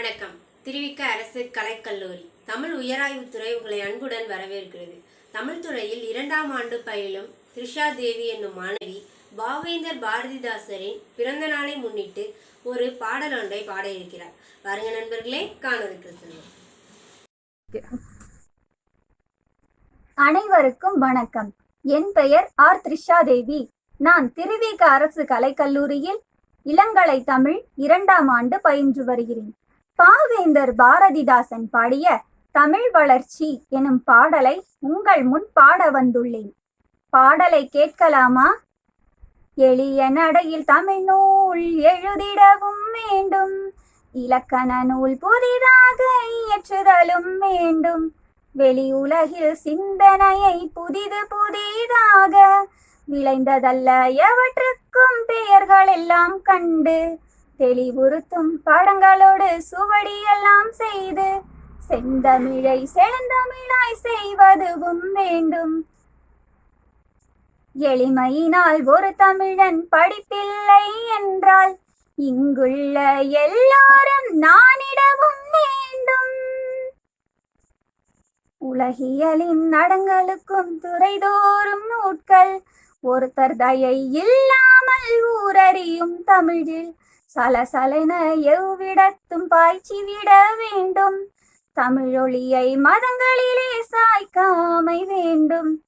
வணக்கம். திருவிக்க அரசு கலைக்கல்லூரி. தமிழ் உயராய்வுத்துறை உங்களை அன்புடன் வரவேற்கிறது. தமிழ் துறையில் இரண்டாம் ஆண்டு பயிலும் த்ரிஷா தேவி என்னும் மாணவி பாவேந்தர் பாரதிதாசரின் பிறந்த நாளை முன்னிட்டு ஒரு பாடல் ஒன்றை பாட இருக்கிறார். பாருங்க நண்பர்களே காணொலிக்கு செல்வோம். அனைவருக்கும் வணக்கம். என் பெயர் ஆர். த்ரிஷா தேவி. நான் திருவிக அரசு கலைக்கல்லூரியில் இளங்கலை தமிழ் இரண்டாம் ஆண்டு பயின்று வருகிறேன். பாவேந்தர் பாரதிதாசன் பாடிய தமிழ் வளர்ச்சி எனும் பாடலை உங்கள் முன் பாட வந்துள்ளேன். பாடலை கேட்கலாமா? எளிய நடையில் தமிழ் நூல் எழுதிடவும் வேண்டும். இலக்கண நூல் புதிதாக இயற்றுதலும் வேண்டும். வெளி உலகில் சிந்தனையை புதிது புதிதாக விளைந்ததல்ல எவற்றுக்கும் பெயர்கள் எல்லாம் கண்டு தெளிவுறுத்தும் பாடங்களோடு சுவடியெல்லாம் செய்து செந்தமிழை செழுந்தமிழாய் செய்வதுவும் வேண்டும். எளிமையினால் ஒரு தமிழன் படிப்பில்லை என்றால் இங்குள்ள எல்லாரும் நானிடவும் வேண்டும். உலகியலின் நடங்களுக்கும் துறைதோறும் நூட்கள் ஒருத்தர் தயை இல்லாமல் ஊரறியும் தமிழில் சலசலன எவ்விடத்தும் பாய்ச்சி விட வேண்டும். தமிழொளியை மதங்களிலே சாய்க்காமை வேண்டும்.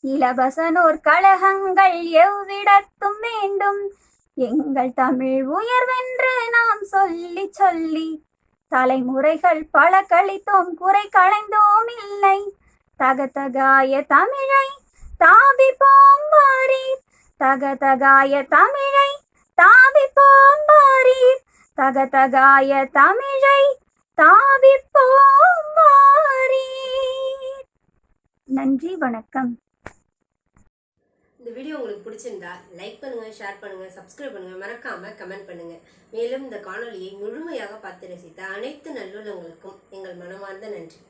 இலவசனோர் கழகங்கள் எவ்விடத்தும் வேண்டும். எங்கள் தமிழ் உயர்வென்று நாம் சொல்லி சொல்லி தலைமுறைகள் பல கழித்தோம் குறை களைந்தோம் இல்லை. தகதகாய தமிழை தாவி மாறி தகதகாய தமிழை தாவி தக தகதகாய தமிழை தாவி பாரீர் நன்றி வணக்கம். இந்த வீடியோ உங்களுக்கு பிடிச்சிருந்தா லைக் பண்ணுங்க ஷேர் பண்ணுங்க சப்ஸ்கிரைப் பண்ணுங்க மறக்காம கமெண்ட் பண்ணுங்க. மேலும் இந்த காணொளியை முழுமையாக பார்த்து ரசித்த அனைத்து நல்லுள்ளவங்களுக்கும் எங்கள் மனமார்ந்த நன்றி.